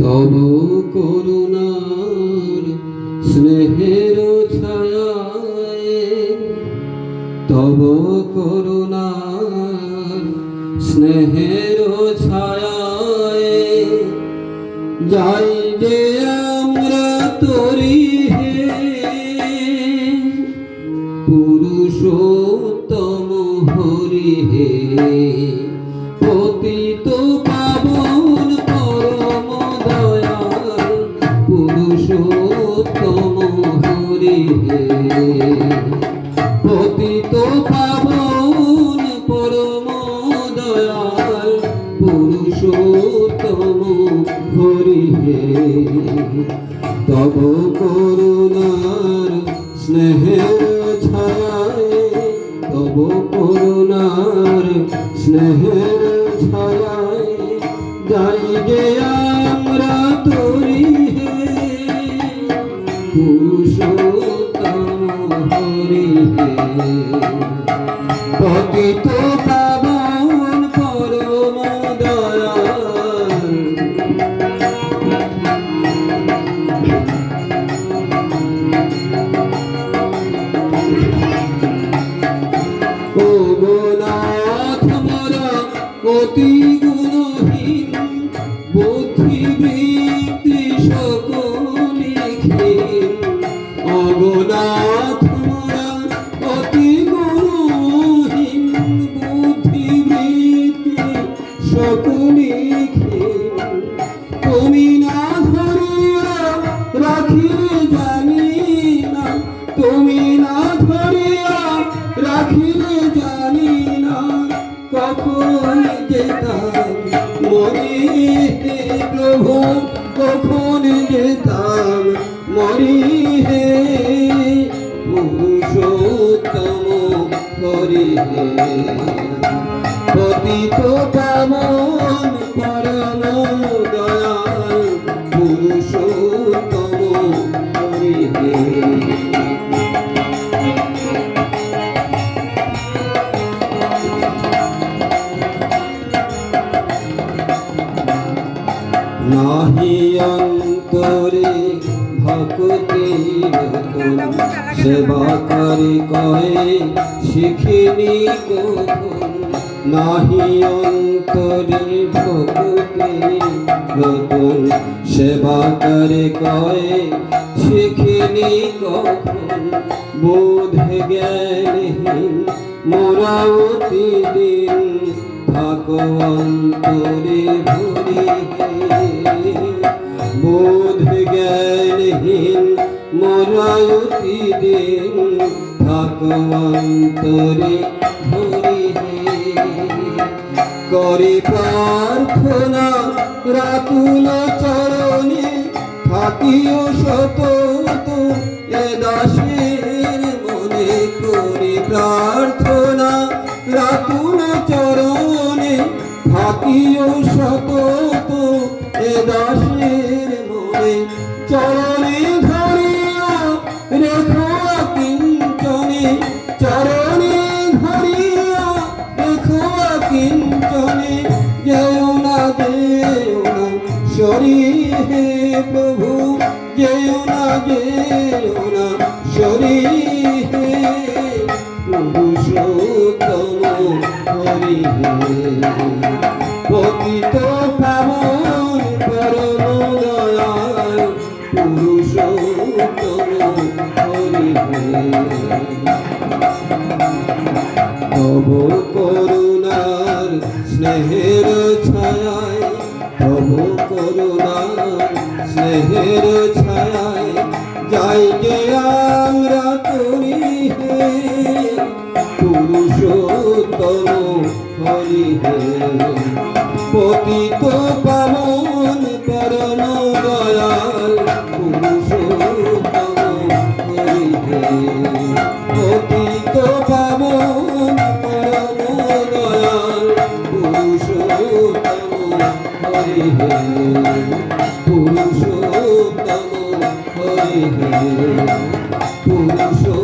তব করুণার স্নেহের ছায়ায় তব করুণার স্নেহের ছায়ায় যাই যে আমরা তরি করুণার স্নেহের ছায় তব করুণার স্নেহের ছায় যাই গে আমরা তরি পুরুষোত্তম হরি পতিত কখন যেতাম মরি হে প্রভু কখন যেতাম মরি হে পুরুষোত্তম হরি হে পতিত পাবন পরম দয়াল পুরুষোত্তম হরি হে নাহি অন্তরে ভক্তি রতন সেবা করি কয়ে শিখিনি কখন? নাহি অন্তরে ভক্তি রতন সেবা করে কয়ে শিখিনি কখন? বোধ জ্ঞানহীন মোরা দিন থাকো অন্তরে ভরি বোধ জ্ঞানহীন মরায়তি দিন থাকো অন্তরে ভরি করি প্রার্থনা রাতুল চরণে থাকিও শত এ দাসের মনে করি প্রার্থনা রাতুল চরণে থাকিও শত এ দাসের মনে। চরণে ধরিয়া রেখো কিঞ্চনে। চরণে ধরিয়া রেখো কিঞ্চনে। যেও না না শরী হে প্রভু। যেও না, যেও শরী তব করুণার স্নেহের ছায় তব করুণার স্নেহের ছায় যাই যে আমরা তুমি হে পুরুষোত্তম হরি হে পতিত পাবন পুরুষোত্তম হরি হরি পুরুষোত্তম